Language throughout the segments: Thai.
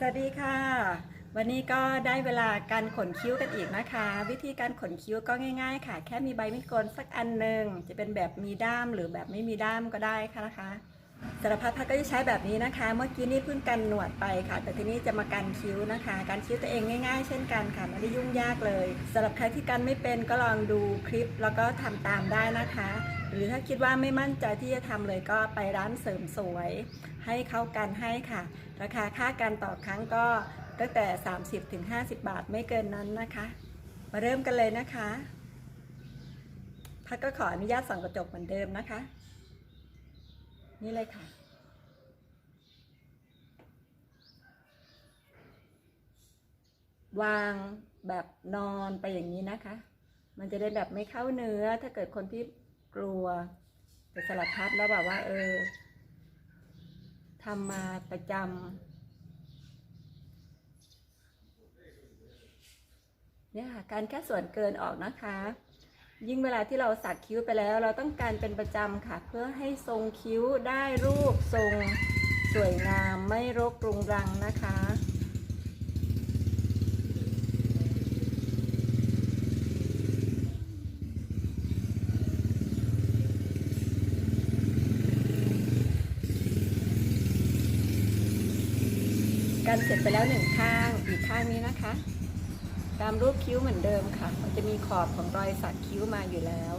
สวัสดีค่ะ วันนี้ก็ได้เวลาการขนคิ้วกันอีกนะคะ วิธีการขนคิ้วก็ง่าย ๆ ค่ะ แค่มีใบมีดโกนสักอันหนึ่งจะเป็นแบบมีด้ามหรือแบบไม่มีด้ามก็ได้ค่ะนะคะ สารพัดพัดก็จะใช้แบบนี้นะคะ เมื่อกี้นี่เพิ่งกันหนวดไปค่ะ แต่ทีนี้จะมากันคิ้วนะคะ การคิ้วตัวเองง่าย ๆ เช่นกันค่ะไม่ได้ยุ่งยากเลยสำหรับใครที่กันไม่เป็นก็ลองดูคลิปแล้วก็ทำตามได้นะคะ หรือถ้าคิดว่าไม่มั่นใจที่จะทำเลยก็ไปร้านเสริมสวย ให้เข้ากันให้ค่ะ ราคาค่าการต่อครั้งก็ตั้งแต่ 30ถึง50 บาทไม่เกินนั้นนะคะ มาเริ่มกันเลยนะคะพักก็ขออนุญาตส่องกระจกเหมือนเดิมนะคะ นี่เลยค่ะ วางแบบนอนไปอย่างนี้นะคะ มันจะได้แบบไม่เข้าเนื้อ ถ้าเกิดคนที่กลัวแต่สลับพัดแล้วแบบว่า เออทำมาประจำเนี่ยค่ะการแค่ส่วนเกินออกนะคะ ยิ่งเวลาที่เราสักคิ้วไปแล้ว เราต้องการเป็นประจำค่ะ เพื่อให้ทรงคิ้วได้รูปทรงสวยงามไม่รกรุงรังนะคะการเสร็จไปแล้วหนึ่งข้างอีกข้างนี้นะคะ ตามรูปคิ้วเหมือนเดิมค่ะ มันจะมีขอบของรอยสักคิ้วมาอยู่แล้ว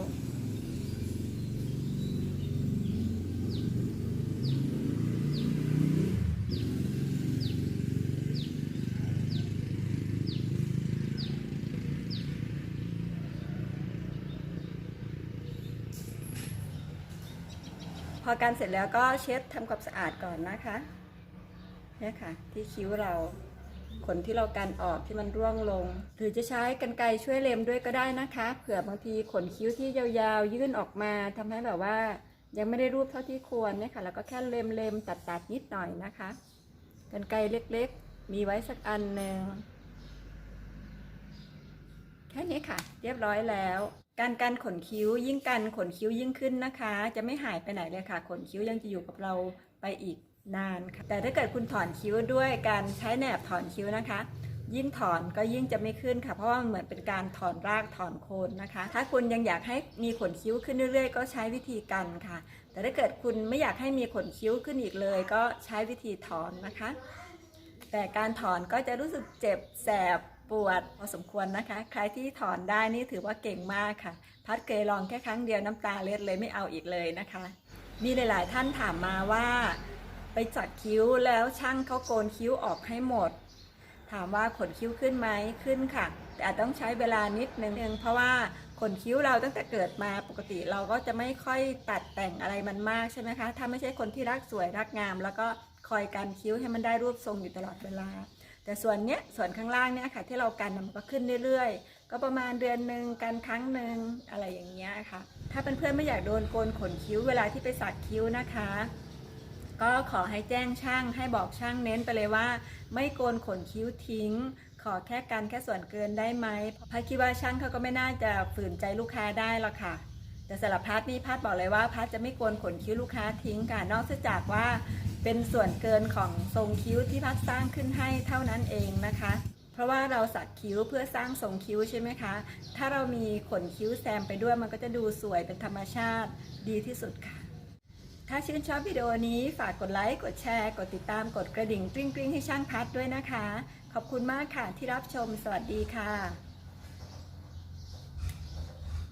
พอการเสร็จแล้วก็เช็ดทำความสะอาดก่อนนะคะเนี่ยค่ะ ที่คิ้วเรา ขนที่เรากันออกที่มันร่วงลง หรือจะใช้กันไกรช่วยเล็มด้วยก็ได้นะคะ เผื่อบางทีขนคิ้วที่ยาวๆ ยื่นออกมาทำให้แบบว่า ยังไม่ได้รูปเท่าที่ควรเนี่ยค่ะแล้วก็แค่เล็มเล็มตัดตัดๆนิดหน่อยนะคะ กันไกรเล็กๆ มีไว้สักอันหนึ่งแค่นี้ค่ะ เรียบร้อยแล้ว การการขนคิ้วยิ่งกันขนคิ้วยิ่งขึ้นนะคะ จะไม่หายไปไหนเลยค่ะ ขนคิ้วยังจะอยู่กับเราไปอีก นานค่ะแต่ถ้าเกิดคุณถอนคิ้วด้วยการใช้แหนบถอนคิ้วนะคะ ยิ่งถอนก็ยิ่งจะไม่ขึ้นค่ะ เพราะว่ามันเหมือนเป็นการถอนรากถอนโคนนะคะ ถ้าคุณยังอยากให้มีขนคิ้วขึ้นเรื่อยๆ ก็ใช้วิธีกันค่ะ แต่ถ้าเกิดคุณไม่อยากให้มีขนคิ้วขึ้นอีกเลย ก็ใช้วิธีถอนนะคะ แต่การถอนก็จะรู้สึกเจ็บแสบปวดพอสมควรนะคะ ใครที่ถอนได้นี่ถือว่าเก่งมากค่ะ พัดเคยลองแค่ครั้งเดียวน้ำตาเล็ดเลยไม่เอาอีกเลยนะคะ มีหลาย ๆ ท่านถามมาว่า ไปจัดคิ้วแล้วช่างเขาโกนคิ้วออกให้หมด ถามว่าขนคิ้วขึ้นไหมขึ้นค่ะ แต่อาจต้องใช้เวลานิดนึงเพราะว่าขนคิ้วเราตั้งแต่เกิดมาปกติเราก็จะไม่ค่อยตัดแต่งอะไรมันมากใช่ไหมคะ ถ้าไม่ใช่คนที่รักสวยรักงาม แล้วก็คอยกันคิ้วให้มันได้รูปทรงอยู่ตลอดเวลา แต่ส่วนเนี้ยส่วนข้างล่างเนี่ยค่ะ ที่เรากันมันก็ขึ้นเรื่อยๆ ก็ประมาณเดือนหนึ่งกันครั้งหนึ่งอะไรอย่างเงี้ยค่ะ ถ้าเป็นเพื่อนๆไม่อยากโดนโกนขนคิ้วเวลาที่ไปสักคิ้วนะคะ ก็ขอให้แจ้งช่างให้บอกช่างเน้นไปเลยว่า ไม่โกนขนคิ้วทิ้ง ขอแค่กันแค่ส่วนเกินได้ไหมพัดคิดว่าช่างเขาก็ไม่น่าจะฝืนใจลูกค้าได้หรอกค่ะ แต่สำหรับพัดนี่พัดบอกเลยว่าพัดจะไม่โกนขนคิ้วลูกค้าทิ้งค่ะ นอกจากว่าเป็นส่วนเกินของทรงคิ้วที่พัดสร้างขึ้นให้เท่านั้นเองนะคะ เพราะว่าเราสักคิ้วเพื่อสร้างทรงคิ้วใช่ไหมคะ ถ้าเรามีขนคิ้วแซมไปด้วยมันก็จะดูสวยเป็นธรรมชาติดีที่สุดค่ะ ถ้าชื่นชอบวิดีโอนี้ฝากกดไลค์ กดแชร์ กดติดตาม กดกระดิ่งกริ๊งกริ๊งให้ช่างพัดด้วยนะคะ ขอบคุณมากค่ะที่รับชม สวัสดีค่ะ